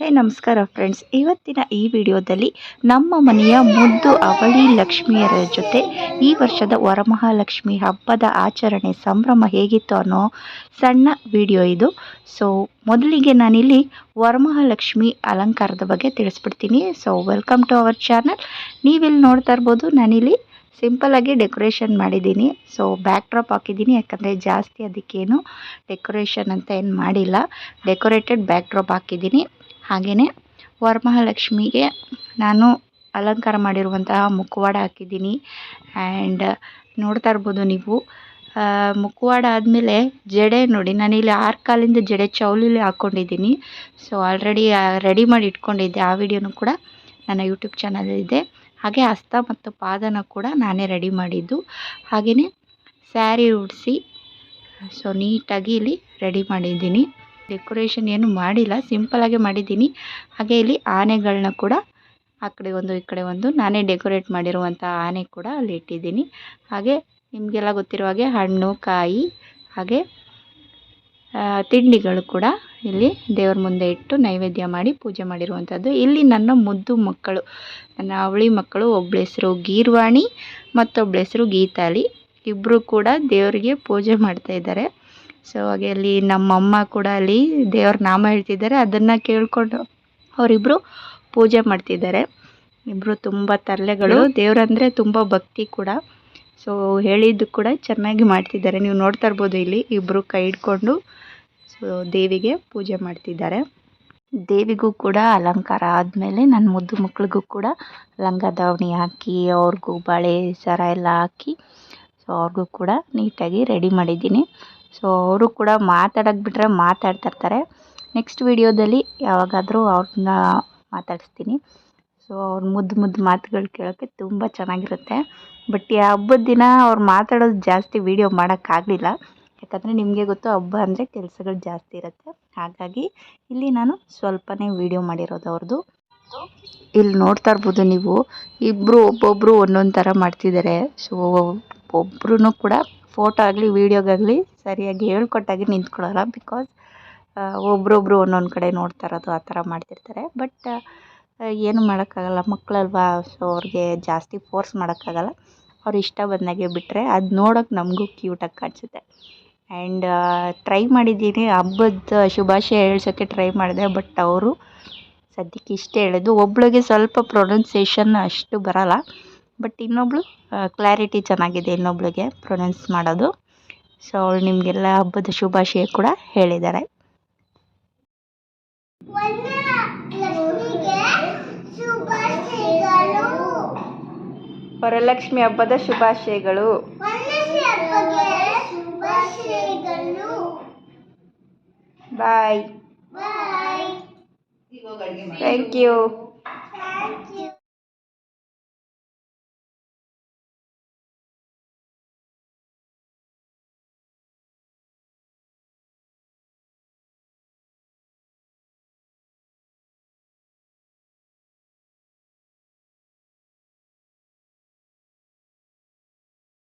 ಹೇ, ನಮಸ್ಕಾರ ಫ್ರೆಂಡ್ಸ್ ಇವತ್ತಿನ ಈ ವಿಡಿಯೋದಲ್ಲಿ ನಮ್ಮ ಮನೆಯ ಮುದ್ದು ಅವಳಿ ಲಕ್ಷ್ಮಿಯರ ಜೊತೆ ಈ ವರ್ಷದ ವರಮಹಾಲಕ್ಷ್ಮಿ ಹಬ್ಬದ ಆಚರಣೆ ಸಂಭ್ರಮ ಹೇಗಿತ್ತು ಅನ್ನೋ ಸಣ್ಣ ವಿಡಿಯೋ ಇದು. ಸೊ ಮೊದಲಿಗೆ ನಾನಿಲ್ಲಿ ವರಮಹಾಲಕ್ಷ್ಮಿ ಅಲಂಕಾರದ ಬಗ್ಗೆ ತಿಳಿಸ್ಬಿಡ್ತೀನಿ. So welcome to our channel ನೀವಿಲ್ಲಿ ನೋಡ್ತಾ ಇರ್ಬೋದು, ನಾನಿಲ್ಲಿ ಸಿಂಪಲಾಗಿ ಡೆಕೋರೇಷನ್ ಮಾಡಿದ್ದೀನಿ. ಸೊ ಬ್ಯಾಕ್ ಡ್ರಾಪ್ ಹಾಕಿದ್ದೀನಿ, ಯಾಕಂದರೆ ಜಾಸ್ತಿ ಅದಕ್ಕೇನು ಡೆಕೋರೇಷನ್ ಅಂತ ಏನು ಮಾಡಿಲ್ಲ. ಡೆಕೋರೇಟೆಡ್ ಬ್ಯಾಕ್ ಡ್ರಾಪ್ ಹಾಕಿದ್ದೀನಿ. ಹಾಗೆಯೇ ವರಮಹಾಲಕ್ಷ್ಮಿಗೆ ನಾನು ಅಲಂಕಾರ ಮಾಡಿರುವಂತಹ ಮುಖವಾಡ ಹಾಕಿದ್ದೀನಿ. ಆ್ಯಂಡ್ ನೋಡ್ತಾ ಇರ್ಬೋದು ನೀವು. ಮುಖವಾಡ ಆದಮೇಲೆ ಜಡೆ ನೋಡಿ ನಾನಿಲ್ಲಿ ಆರು ಕಾಲಿಂದ ಜಡೆ ಚೌಲಿಲಿ ಹಾಕ್ಕೊಂಡಿದ್ದೀನಿ ಸೊ ಆಲ್ರೆಡಿ ರೆಡಿ ಮಾಡಿ ಇಟ್ಕೊಂಡಿದ್ದೆ. ಆ ವಿಡಿಯೋನು ಕೂಡ ನನ್ನ ಯೂಟ್ಯೂಬ್ ಚಾನಲಲ್ಲಿದೆ ಹಾಗೆ ಹಸ್ತ ಮತ್ತು ಪಾದನ ಕೂಡ ನಾನೇ ರೆಡಿ ಮಾಡಿದ್ದು. ಹಾಗೆಯೇ ಸ್ಯಾರಿ ಉಡಿಸಿ ಸೊ ನೀಟಾಗಿ ಇಲ್ಲಿ ರೆಡಿ ಮಾಡಿದ್ದೀನಿ. ಡೆಕೋರೇಷನ್ ಏನು ಮಾಡಿಲ್ಲ ಸಿಂಪಲಾಗೆ ಮಾಡಿದ್ದೀನಿ. ಹಾಗೆ ಇಲ್ಲಿ ಆನೆಗಳನ್ನ ಕೂಡ ಆ ಕಡೆ ಒಂದು, ಈ ಕಡೆ ಒಂದು, ನಾನೇ ಡೆಕೋರೇಟ್ ಮಾಡಿರುವಂಥ ಆನೆ ಕೂಡ ಅಲ್ಲಿ ಇಟ್ಟಿದ್ದೀನಿ. ಹಾಗೆ ನಿಮಗೆಲ್ಲ ಗೊತ್ತಿರುವ ಹಾಗೆ ಹಣ್ಣು, ಕಾಯಿ, ಹಾಗೆ ತಿಂಡಿಗಳು ಕೂಡ ಇಲ್ಲಿ ದೇವ್ರ ಮುಂದೆ ಇಟ್ಟು ನೈವೇದ್ಯ ಮಾಡಿ ಪೂಜೆ ಮಾಡಿರುವಂಥದ್ದು. ಇಲ್ಲಿ ನನ್ನ ಮುದ್ದು ಮಕ್ಕಳು, ನನ್ನ ಅವಳಿ ಮಕ್ಕಳು ಒಬ್ಬಳ ಹೆಸರು ಗೀರ್ವಾಣಿ ಮತ್ತೊಬ್ಬಳ ಹೆಸರು ಗೀತಾಲಿ. ಇಬ್ಬರು ಕೂಡ ದೇವರಿಗೆ ಪೂಜೆ ಮಾಡ್ತಾ ಇದ್ದಾರೆ. ಸೊ ಹಾಗೆ ಅಲ್ಲಿ ನಮ್ಮಮ್ಮ ಕೂಡ ಅಲ್ಲಿ ದೇವ್ರ ನಾಮ ಹೇಳ್ತಿದ್ದಾರೆ. ಅದನ್ನು ಕೇಳಿಕೊಂಡು ಅವರಿಬ್ಬರು ಪೂಜೆ ಮಾಡ್ತಿದ್ದಾರೆ. ಇಬ್ಬರು ತುಂಬ ತರಲೆಗಳು. ದೇವರಂದರೆ ತುಂಬ ಭಕ್ತಿ ಕೂಡ. ಸೊ ಹೇಳಿದ್ದು ಕೂಡ ಚೆನ್ನಾಗಿ ಮಾಡ್ತಿದ್ದಾರೆ. ನೀವು ನೋಡ್ತಾ ಇರ್ಬೋದು ಇಲ್ಲಿ ಇಬ್ಬರು ಕೈ ಹಿಡ್ಕೊಂಡು. ಸೊ ದೇವಿಗೆ ಪೂಜೆ ಮಾಡ್ತಿದ್ದಾರೆ. ದೇವಿಗೂ ಕೂಡ ಅಲಂಕಾರ ಆದಮೇಲೆ ನನ್ನ ಮುದ್ದು ಮಕ್ಳಿಗೂ ಕೂಡ ಲಂಗ ದಾವಣಿ ಹಾಕಿ, ಅವ್ರಿಗೂ ಬಳೆ ಸರ ಎಲ್ಲ ಹಾಕಿ. ಸೊ ಅವ್ರಿಗೂ ಕೂಡ ನೀಟಾಗಿ ರೆಡಿ ಮಾಡಿದ್ದೀನಿ. ಸೊ ಅವರು ಕೂಡ ಮಾತಾಡೋಕೆ ಬಿಟ್ಟರೆ ಮಾತಾಡ್ತಾ ಇರ್ತಾರೆ. ನೆಕ್ಸ್ಟ್ ವಿಡಿಯೋದಲ್ಲಿ ಯಾವಾಗಾದರೂ ಅವ್ರನ್ನ ಮಾತಾಡಿಸ್ತೀನಿ. ಸೊ ಅವ್ರ ಮುದ್ದು ಮುದ್ದು ಮಾತುಗಳು ಕೇಳೋಕ್ಕೆ ತುಂಬ ಚೆನ್ನಾಗಿರುತ್ತೆ. ಬಟ್ ಈ ಹಬ್ಬದ ದಿನ ಅವ್ರು ಮಾತಾಡೋದು ಜಾಸ್ತಿ ವಿಡಿಯೋ ಮಾಡೋಕ್ಕಾಗಲಿಲ್ಲ. ಯಾಕಂದರೆ ನಿಮಗೆ ಗೊತ್ತು ಹಬ್ಬ ಅಂದರೆ ಕೆಲಸಗಳು ಜಾಸ್ತಿ ಇರುತ್ತೆ. ಹಾಗಾಗಿ ಇಲ್ಲಿ ನಾನು ಸ್ವಲ್ಪನೇ ವಿಡಿಯೋ ಮಾಡಿರೋದು ಅವ್ರದ್ದು ಇಲ್ಲಿ ನೋಡ್ತಾ ಇರ್ಬೋದು ನೀವು. ಇಬ್ಬರು ಒಬ್ಬೊಬ್ಬರು ಒಂದೊಂದು ಥರ ಮಾಡ್ತಿದ್ದಾರೆ. ಸೊ ಒಬ್ಬರೂ ಕೂಡ ಫೋಟೋ ಆಗಲಿ ವೀಡಿಯೋಗಾಗಲಿ ಸರಿಯಾಗಿ ಹೇಳ್ಕೊಟ್ಟಾಗಿ ನಿಂತ್ಕೊಳ್ಳಲ್ಲ ಬಿಕಾಸ್ ಒಬ್ರೊಬ್ರು ಒಂದೊಂದು ಕಡೆ ನೋಡ್ತಾ ಇರೋದು ಆ ಥರ ಮಾಡ್ತಿರ್ತಾರೆ. ಬಟ್ ಏನು ಮಾಡೋಕ್ಕಾಗಲ್ಲ. ಮಕ್ಕಳಲ್ವಾ ಸೊ ಅವ್ರಿಗೆ ಜಾಸ್ತಿ ಫೋರ್ಸ್ ಮಾಡೋಕ್ಕಾಗಲ್ಲ. ಅವ್ರ ಇಷ್ಟ ಬಂದಾಗೆ ಬಿಟ್ಟರೆ ಅದು ನೋಡೋಕೆ ನಮಗೂ ಕ್ಯೂಟಾಗಿ ಕಾಣಿಸುತ್ತೆ. ಆ್ಯಂಡ್ ಟ್ರೈ ಮಾಡಿದ್ದೀನಿ. ಹಬ್ಬದ ಶುಭಾಶಯ ಹೇಳ್ಸೋಕ್ಕೆ ಟ್ರೈ ಮಾಡಿದೆ. ಬಟ್ ಅವರು ಸದ್ಯಕ್ಕೆ ಇಷ್ಟೇ ಹೇಳಿದ್ದು. ಒಬ್ಳಿಗೆ ಸ್ವಲ್ಪ ಪ್ರೊನೌನ್ಸಿಯೇಷನ್ ಅಷ್ಟು ಬರಲ್ಲ. ಬಟ್ ಇನ್ನೊಬ್ಳು ಕ್ಲಾರಿಟಿ ಚೆನ್ನಾಗಿದೆ ಇನ್ನೊಬ್ಳಿಗೆ ಪ್ರೊನೌನ್ಸ್ ಮಾಡೋದು. ಸೊ ಅವಳು ನಿಮಗೆಲ್ಲ ಹಬ್ಬದ ಶುಭಾಶಯ ಕೂಡ ಹೇಳಿದ್ದಾರೆ. ಲಕ್ಷ್ಮಿಗೆ ಶುಭಾಶಯಗಳು. ವರಲಕ್ಷ್ಮಿ ಹಬ್ಬದ ಶುಭಾಶಯಗಳು. Bye thank you